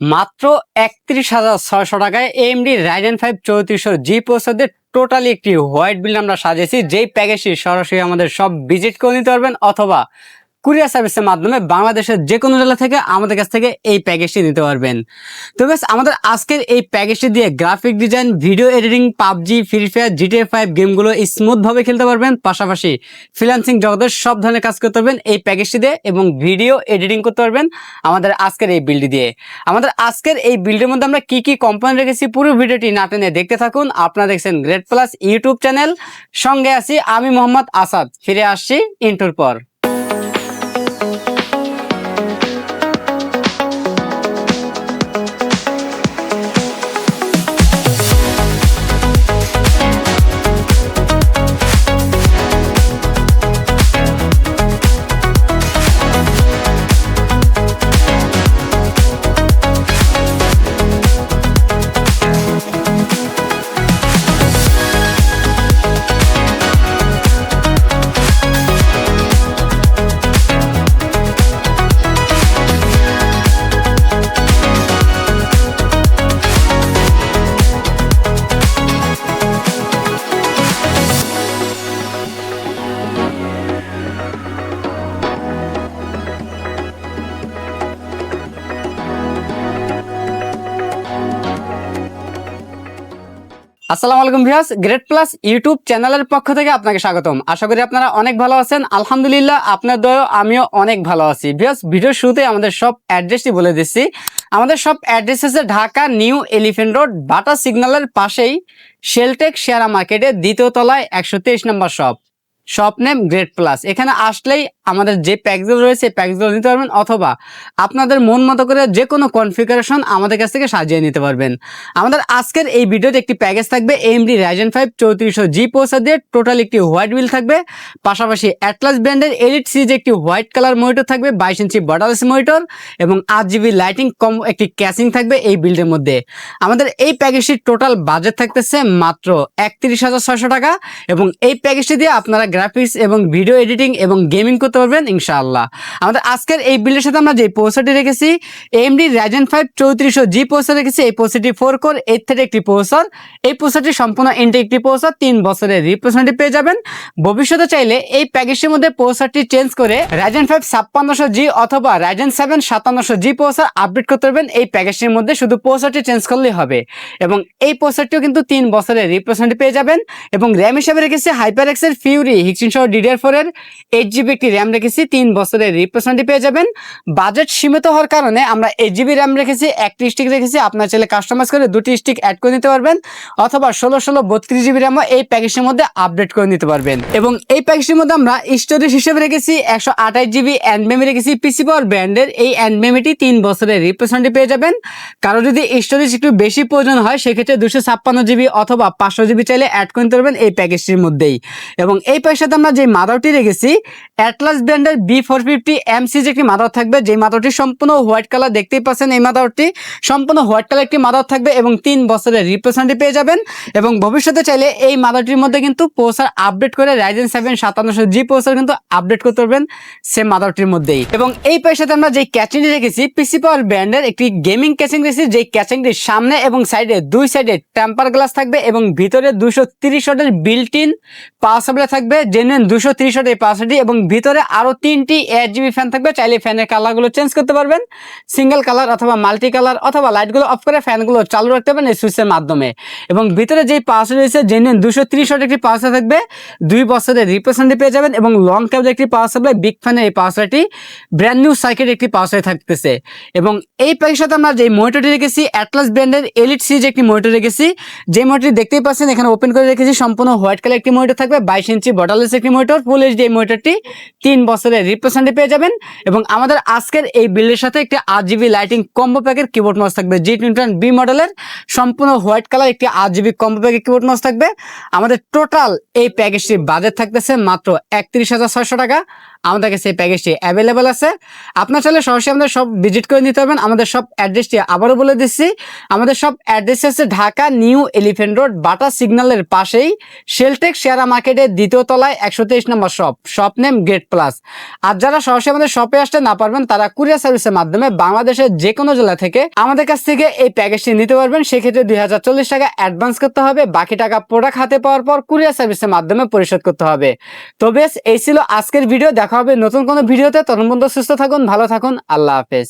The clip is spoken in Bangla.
মাত্র একত্রিশ হাজার ছয়শো টাকায় এমডি রাইডেন ফাইভ চৌত্রিশশো জি প্রসাদের টোটালি একটি হোয়াইট বিল আমরা সাজিয়েছি। যেই প্যাকেজটি সরাসরি আমাদের সব ভিজিট করে নিতে পারবেন অথবা কুরিয়ার সার্ভিসের মাধ্যমে বাংলাদেশের যে কোনো জেলা থেকে আমাদের কাছ থেকে এই প্যাকেজটি নিতে পারবেন। তো বেশ আমাদের আজকের এই প্যাকেজটি দিয়ে graphic design video editing PUBG free fire GTA five গেমগুলো স্মুথভাবে খেলতে পারবেন। পাশাপাশি ফ্রিল্যান্সিং জগতের সব ধরনের কাজ করতে পারবেন এই প্যাকেজটি দিয়ে এবং ভিডিও এডিটিং করতে পারবেন আমাদের আজকের এই বিলটি দিয়ে। আমাদের আজকের এই বিল্ডের মধ্যে আমরা কি কি কোম্পানি রেখেছি পুরো ভিডিওটি না টেনে দেখতে থাকুন। আপনারা দেখছেন গ্রেট প্লাস ইউটিউব চ্যানেল সঙ্গে আছি আমি মোহাম্মদ আসাদ। ফিরে আসছি ইন্টুর পর। আসসালামু আলাইকুম ভিউয়ার্স গ্রেট প্লাস ইউটিউব চ্যানেলের পক্ষ থেকে আপনাকে স্বাগতম। আশা করি আপনারা অনেক ভালো আছেন। আলহামদুলিল্লাহ, আপনার দয় আমিও অনেক ভালো আছি। ভিউয়ার্স ভিডিওর শুরুতে আমাদের সব অ্যাড্রেসটি বলে দিচ্ছি। আমাদের সব অ্যাড্রেস আছে Dhaka new elephant road, Bata সিগন্যালের পাশেই শেলটেক শেয়ারা মার্কেটের দ্বিতীয় তলায় একশো তেইশ নম্বর shop shop name great plus এখানে আসলেই আমাদের যে প্যাকগুলো রয়েছে প্যাকগুলো নিতে পারবেন অথবা আপনাদের মন মতো করে যে কোনো কনফিগারেশন আমাদের কাছ থেকে সাজিয়ে নিতে পারবেন। আমাদের আজকের এই ভিডিওতে একটি প্যাকেজ থাকবে এমডি রাইজেন ফাইভ চৌত্রিশশো জি পোসা দিয়ে টোটাল একটি হোয়াইট বিল থাকবে। পাশাপাশি অ্যাটলাস ব্র্যান্ডের এলিট সিরিজ একটি হোয়াইট কালার মনিটর থাকবে, বাইশ ইঞ্চি বর্ডারলেস মনিটর এবং আট জিবি লাইটিং কম একটি ক্যাসিং থাকবে এই বিল্ডের মধ্যে। আমাদের এই প্যাকেজটির টোটাল বাজেট থাকতেছে মাত্র একত্রিশ হাজার ছয়শো টাকা এবং এই প্যাকেজটি দিয়ে আপনারা গ্রাফিক্স এবং ভিডিও এডিটিং এবং গেমিং করতে পারবেন, ইনশাআল্লাহ। আমাদের আজকের এই বিলের সাথে আমরা যে পোস্টারটি রেখেছি এমডি রাইজেন ফাইভ চৌত্রিশশো জি পোস্টার রেখেছি। এই পোস্টারটি ফোর কোর এইট থেকে একটি পোস্টার এই পোস্টারটি সম্পূর্ণ ইন্টে একটি পোস্টার তিন বছরের রিপ্রেজেন্টেটিভ পেয়ে যাবেন। ভবিষ্যতে চাইলে এই প্যাকেজটির মধ্যে পোস্টারটি চেঞ্জ করে রাইজেন ফাইভ ছাপ্পান্নশো জি অথবা রাইজেন সেভেন সাতান্নশো জি পোস্টার আপডেট করতে পারবেন। এই প্যাকেজটির মধ্যে শুধু পোস্টারটি চেঞ্জ করলেই হবে। এবং এই পোস্টারটিও কিন্তু তিন বছরের রিপ্রেজেন্টেটিভ পেয়ে যাবেন। এবং র্যাম হিসাবে রেখেছি হাইপার এক্সের ফিউরি হিক্সিন সহ ডিডিআর ফোর এর এইট জিবি একটি র্যাম রেখেছি, তিন বছরের রিপ্রেজেন্টেটিভ পেয়ে যাবেন। বাজেট সীমিত হওয়ার কারণে আমরা এইট জিবি র্যাম রেখেছি, একটি স্টিক রেখেছি, আপনার চাইলে কাস্টমাইজ করে দুটি স্টিক অ্যাড করে নিতে পারবেন, অথবা ষোলো ষোলো বত্রিশ জিবি র্যামও এই প্যাকেজের মধ্যে আপডেট করে নিতে পারবেন। এবং এই প্যাকেজটির মধ্যে আমরা স্টোরেজ হিসেবে রেখেছি, একশো আঠাশ জিবি অ্যান্ড মেমি রেখেছি পিসি পাওয়ার ব্র্যান্ডের এই অ্যান্ড মেমিটি তিন বছরের রিপ্রেজেন্টেটিভ পেয়ে যাবেন। কারও যদি স্টোরেজ একটু বেশি প্রয়োজন হয়, সেক্ষেত্রে দুশো ছাপ্পান্ন জিবি অথবা পাঁচশো জিবি চাইলে অ্যাড করে নিতে পারবেন এই প্যাকেজটির মধ্যেই। এবং এই প্যাকের সাথে আমরা যে মাদারটি রেখেছি অ্যাটলাস ব্র্যান্ডের বি ফোর ফিফটি এম সিজ একটি মাদার থাকবে যে মাদারটি সম্পূর্ণ হোয়াইট কালার দেখতেই পাচ্ছেন এই মাদারটি। সম্পূর্ণ হোয়াইট কালার একটি মাদার থাকবে এবং তিন বছরের রিপ্রেজেন্টেটিভ পেয়ে যাবেন। এবং ভবিষ্যতে চাইলে এই মাদারটির মধ্যে কিন্তু পোসার আপডেট করে রাইজেন সেভেন সাতান্নশো জি পোসার কিন্তু আপডেট করতে পারবেন সে মাদারটির মধ্যেই। এবং এই পেয়ের সাথে আমরা যে ক্যাচিংটি রেখেছি পিসি পাওয়ার ব্র্যান্ডের একটি গেমিং ক্যাচিং রেখেছি যে ক্যাচিংটির সামনে এবং সাইডে দুই সাইডে টেম্পার গ্লাস থাকবে এবং ভিতরে দুশো তিরিশ ওয়াটের বিল্ট ইন পাওয়ার সাপ্লাই থাকবে। জেনুইন দুশো তিরিশ ওয়াটের পাওয়ার এবং ভিতরে আরও তিনটি এইট জিবি ফ্যান থাকবে। চাইলে ফ্যানের কালারগুলো চেঞ্জ করতে পারবেন। সিঙ্গেল কালার অথবা মাল্টি কালার অথবা লাইটগুলো অফ করে ফ্যানগুলো চালু রাখতে পারেন এই সুইচের মাধ্যমে। এবং ভিতরে যেই পাওয়ার রয়েছে জেনুইন দুশো তিরিশ একটি পাওয়ার থাকবে, দুই বছরের রিপ্রেজেন্টেটিভ পেয়ে যাবেন এবং লং কেবল একটি পাওয়ার সাপ্লাই বিগ ফ্যানের এই পাওয়ার সাপ্লাইটি ব্র্যান্ড নিউ সার্কিট একটি পাওয়ার সাপ্লাই থাকতেছে। এবং এই প্যাকের সাথে আমরা যে মনিটরটি রেখেছি অ্যাটলাস ব্র্যান্ডের এলিট সিরিজ একটি মনিটর রেখেছি যে মনিটরটি দেখতেই পাচ্ছেন, এখানে ওপেন করে রেখেছি, সম্পূর্ণ হোয়াইট কালার একটি মনিটর থাকবে, বাইশ ইঞ্চি বর্ডারলেস একটি মনিটর ফুল এইচডি এই মনিটরটি তিন বছরের রিপ্রেজেন্টেটিভ পেয়ে যাবেন এবং আমাদের আজকের এই বিলের সাথে একটি আট জিবি লাইটিং কম্বো প্যাকের কিবোর্ড মাউস থাকবে। জি টোয়েন্টি বি মডেলের সম্পূর্ণ হোয়াইট কালার একটি আট জিবি কম্বো প্যাকের কিবোর্ড মাউস থাকবে। আমাদের টোটাল এই প্যাকেজটির বাজেট থাকতেছে মাত্র একত্রিশ হাজার ছয়শো টাকা। আমাদের কাছে এই প্যাকেজটি অ্যাভেলেবেল আছে। আপনার চাইলে সরাসরি আমাদের সব ভিজিট করে নিতে পারবেন। আমাদের সব অ্যাড্রেসটি আবারও বলে দিচ্ছি। আমাদের সব অ্যাড্রেস আছে Dhaka New Elephant Road, Bata সিগন্যালের পাশেই। শেলটেক শেয়ারা মার্কেটের দ্বিতীয় তলায় একশো তেইশ নম্বর shop shop name Gate Plus আর যারা সরাসরি আমাদের শপে আসতে না পারবেন, তারা কুরিয়ার সার্ভিসের মাধ্যমে বাংলাদেশের যে কোনো জেলা থেকে আমাদের কাছ থেকে এই প্যাকেজটি নিতে পারবেন। সেক্ষেত্রে দুই হাজার চল্লিশ টাকা অ্যাডভান্স করতে হবে। বাকি টাকা প্রোডাক্ট হাতে পাওয়ার পর কুরিয়ার সার্ভিসের মাধ্যমে পরিশোধ করতে হবে। তো বেশ, এই ছিল আজকের ভিডিও দেখা হবে। নতুন কোনো ভিডিওতে তখন পর্যন্ত সুস্থ থাকুন ভালো থাকুন আল্লাহ হাফেজ।